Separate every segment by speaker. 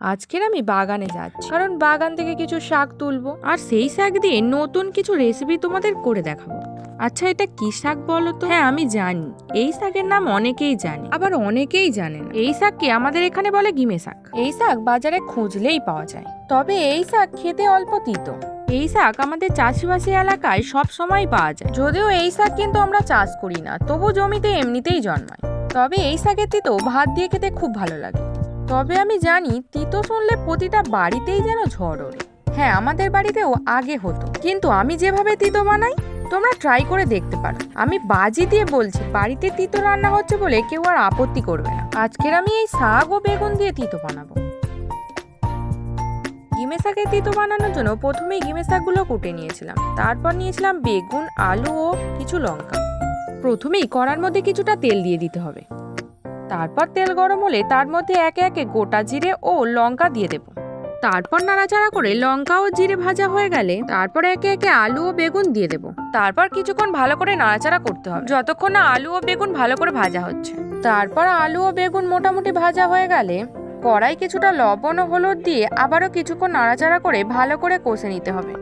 Speaker 1: আজকের আমি বাগানে যাচ্ছি। কারণ বাগান থেকে কিছু শাক তুলবো। আর সেই শাক দিয়ে নতুন কিছু রেসিপি তোমাদের করে দেখাবো। আচ্ছা এটা কি শাক বলো তো? হ্যাঁ আমি জানি। এই শাকের নাম অনেকেই জানে। আবার অনেকেই জানেন এই শাককে আমাদের এখানে বলে গিমে শাক? এই শাক বাজারে খুঁজলেই পাওয়া যায়। তবে এই শাক খেতে অল্প তিতো। এই শাক আমাদের চাষিবাসী এলাকায় সব সময় পাওয়া যায়। যদিও এই শাক কিন্তু আমরা চাষ করি না, তবু জমিতে এমনিতেই জন্মায়। তবে এই শাকের তিতো ভাত দিয়ে খেতে খুব ভালো লাগে। তবে আমি জানি, তিতো শুনলে প্রতিটা বাড়িতেই যেন ঝড় ওড়ে। হ্যাঁ আমাদের বাড়িতেও আগে হতো। কিন্তু আমি যেভাবে তিতো বানাই, তোমরা ট্রাই করে দেখতে পারো। আমি বাজি দিয়ে বলছি, বাড়িতে তিতো রান্না হচ্ছে বলে কেউ আর আপত্তি করবে না। আজকের আমি এই শাক ও বেগুন দিয়ে তিতো বানাবো। গিমে শাকের তিতো বানানোর জন্য প্রথমেই গিমে শাকগুলো কুটে নিয়েছিলাম। তারপর নিয়েছিলাম বেগুন, আলু ও কিছু লঙ্কা। প্রথমেই কড়ার মধ্যে কিছুটা তেল দিয়ে দিতে হবে। তারপর তেল গরম হলে তার মধ্যে একে একে গোটা জিরে ও লঙ্কা দিয়ে দেব। তারপর নাড়াচাড়া করে লঙ্কা ও জিরে ভাজা হয়ে গেলে তারপর একে একে আলু ও বেগুন দিয়ে দেব। তারপর কিছুক্ষণ ভালো করে নাড়াচাড়া করতে হবে। যতক্ষণ না আলু ও বেগুন ভালো করে ভাজা হচ্ছে। তারপর আলু ও বেগুন মোটামুটি ভাজা হয়ে গেলে কড়াই কিছুটা লবণ ও হলুদ দিয়ে আবারও কিছুক্ষণ নাড়াচাড়া করে ভালো করে কষে নিতে হবে।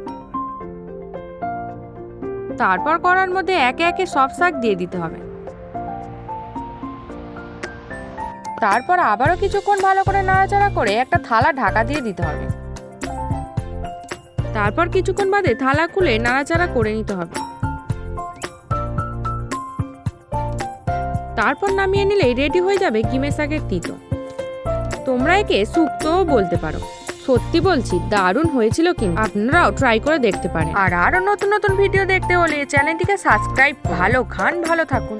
Speaker 1: তারপর কড়ার মধ্যে একে একে সব শাক দিয়ে দিতে হবে। তারপর আবারও কিছুক্ষণ ভালো করে নাড়াচাড়া করে একটা থালা ঢাকা দিয়ে দিতে হবে। তারপর কিছুক্ষণ বাদে থালা খুলে নাড়াচাড়া করে নিতে হবে। তারপর নামিয়ে নিলেই রেডি হয়ে যাবে গিমে শাকের তিতো। তোমরা একে শুক্তও বলতে পারো। সত্যি বলছি, দারুণ হয়েছিল কিন্তু। আপনারাও ট্রাই করে দেখতে পারেন। আর আরও নতুন নতুন ভিডিও দেখতে হলে চ্যানেলটিকে সাবস্ক্রাইব ভালো খান, ভালো থাকুন।